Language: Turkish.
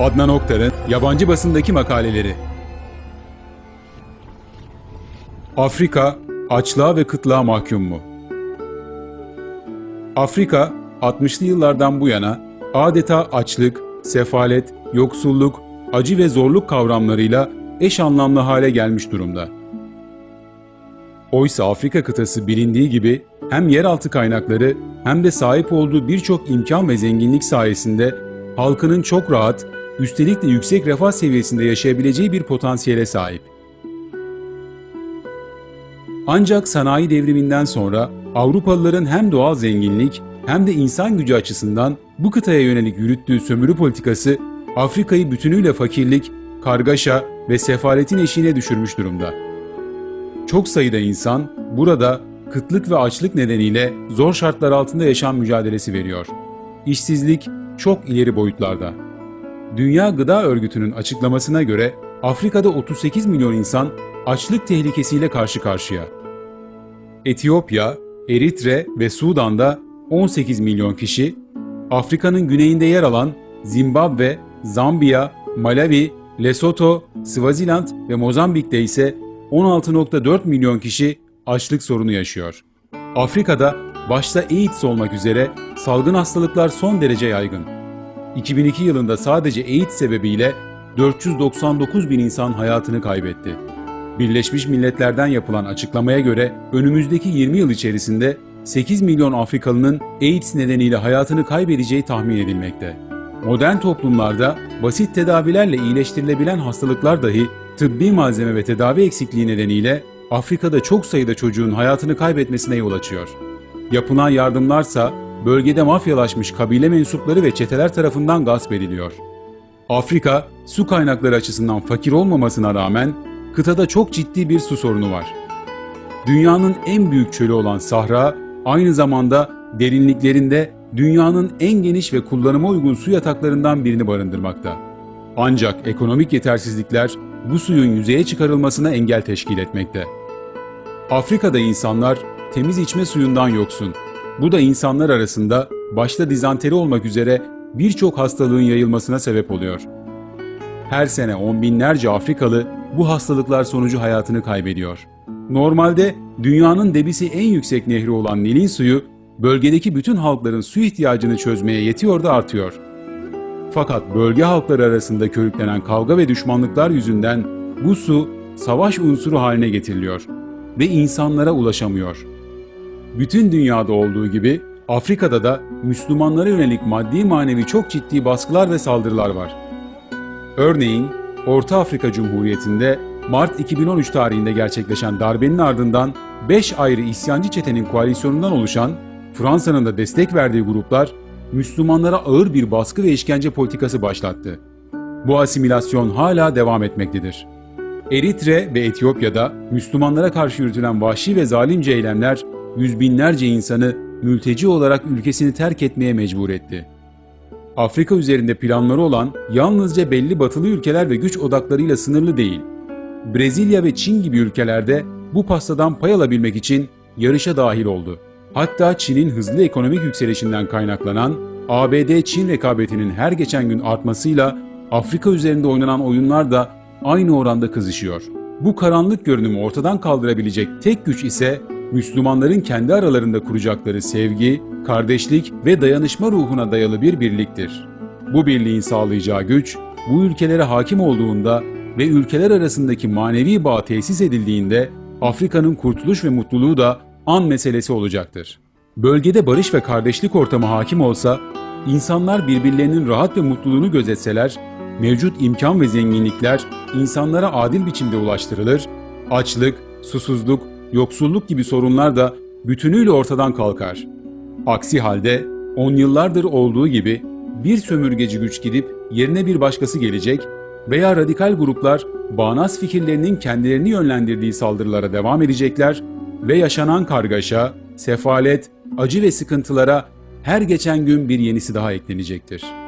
Adnan Oktar'ın yabancı basındaki makaleleri. Afrika açlığa ve kıtlığa mahkum mu? Afrika 60'lı yıllardan bu yana adeta açlık, sefalet, yoksulluk, acı ve zorluk kavramlarıyla eş anlamlı hale gelmiş durumda. Oysa Afrika kıtası bilindiği gibi hem yeraltı kaynakları hem de sahip olduğu birçok imkan ve zenginlik sayesinde halkının çok rahat, üstelik de yüksek refah seviyesinde yaşayabileceği bir potansiyele sahip. Ancak sanayi devriminden sonra Avrupalıların hem doğal zenginlik hem de insan gücü açısından bu kıtaya yönelik yürüttüğü sömürü politikası Afrika'yı bütünüyle fakirlik, kargaşa ve sefaletin eşiğine düşürmüş durumda. Çok sayıda insan burada kıtlık ve açlık nedeniyle zor şartlar altında yaşam mücadelesi veriyor. İşsizlik çok ileri boyutlarda. Dünya Gıda Örgütü'nün açıklamasına göre Afrika'da 38 milyon insan açlık tehlikesiyle karşı karşıya. Etiyopya, Eritre ve Sudan'da 18 milyon kişi, Afrika'nın güneyinde yer alan Zimbabwe, Zambiya, Malawi, Lesotho, Swaziland ve Mozambik'te ise 16.4 milyon kişi açlık sorunu yaşıyor. Afrika'da başta AIDS olmak üzere salgın hastalıklar son derece yaygın. 2002 yılında sadece AIDS sebebiyle 499 bin insan hayatını kaybetti. Birleşmiş Milletler'den yapılan açıklamaya göre önümüzdeki 20 yıl içerisinde 8 milyon Afrikalının AIDS nedeniyle hayatını kaybedeceği tahmin edilmekte. Modern toplumlarda basit tedavilerle iyileştirilebilen hastalıklar dahi tıbbi malzeme ve tedavi eksikliği nedeniyle Afrika'da çok sayıda çocuğun hayatını kaybetmesine yol açıyor. Yapılan yardımlarsa bölgede mafyalaşmış kabile mensupları ve çeteler tarafından gasp ediliyor. Afrika, su kaynakları açısından fakir olmamasına rağmen kıtada çok ciddi bir su sorunu var. Dünyanın en büyük çölü olan Sahra, aynı zamanda derinliklerinde dünyanın en geniş ve kullanıma uygun su yataklarından birini barındırmakta. Ancak ekonomik yetersizlikler bu suyun yüzeye çıkarılmasına engel teşkil etmekte. Afrika'da insanlar temiz içme suyundan yoksun. Bu da insanlar arasında başta dizanteri olmak üzere birçok hastalığın yayılmasına sebep oluyor. Her sene on binlerce Afrikalı bu hastalıklar sonucu hayatını kaybediyor. Normalde dünyanın debisi en yüksek nehri olan Nil'in suyu bölgedeki bütün halkların su ihtiyacını çözmeye yetiyor da artıyor. Fakat bölge halkları arasında körüklenen kavga ve düşmanlıklar yüzünden bu su savaş unsuru haline getiriliyor ve insanlara ulaşamıyor. Bütün dünyada olduğu gibi Afrika'da da Müslümanlara yönelik maddi manevi çok ciddi baskılar ve saldırılar var. Örneğin Orta Afrika Cumhuriyeti'nde Mart 2013 tarihinde gerçekleşen darbenin ardından 5 ayrı isyancı çetenin koalisyonundan oluşan Fransa'nın da destek verdiği gruplar Müslümanlara ağır bir baskı ve işkence politikası başlattı. Bu asimilasyon hala devam etmektedir. Eritre ve Etiyopya'da Müslümanlara karşı yürütülen vahşi ve zalimce eylemler yüz binlerce insanı mülteci olarak ülkesini terk etmeye mecbur etti. Afrika üzerinde planları olan yalnızca belli batılı ülkeler ve güç odaklarıyla sınırlı değil. Brezilya ve Çin gibi ülkelerde bu pastadan pay alabilmek için yarışa dahil oldu. Hatta Çin'in hızlı ekonomik yükselişinden kaynaklanan ABD-Çin rekabetinin her geçen gün artmasıyla Afrika üzerinde oynanan oyunlar da aynı oranda kızışıyor. Bu karanlık görünümü ortadan kaldırabilecek tek güç ise Müslümanların kendi aralarında kuracakları sevgi, kardeşlik ve dayanışma ruhuna dayalı bir birliktir. Bu birliğin sağlayacağı güç, bu ülkelere hakim olduğunda ve ülkeler arasındaki manevi bağ tesis edildiğinde Afrika'nın kurtuluş ve mutluluğu da an meselesi olacaktır. Bölgede barış ve kardeşlik ortamı hakim olsa, insanlar birbirlerinin rahat ve mutluluğunu gözetseler, mevcut imkan ve zenginlikler insanlara adil biçimde ulaştırılır, açlık, susuzluk, yoksulluk gibi sorunlar da bütünüyle ortadan kalkar. Aksi halde on yıllardır olduğu gibi bir sömürgeci güç gidip yerine bir başkası gelecek veya radikal gruplar bağnaz fikirlerinin kendilerini yönlendirdiği saldırılara devam edecekler ve yaşanan kargaşa, sefalet, acı ve sıkıntılara her geçen gün bir yenisi daha eklenecektir.''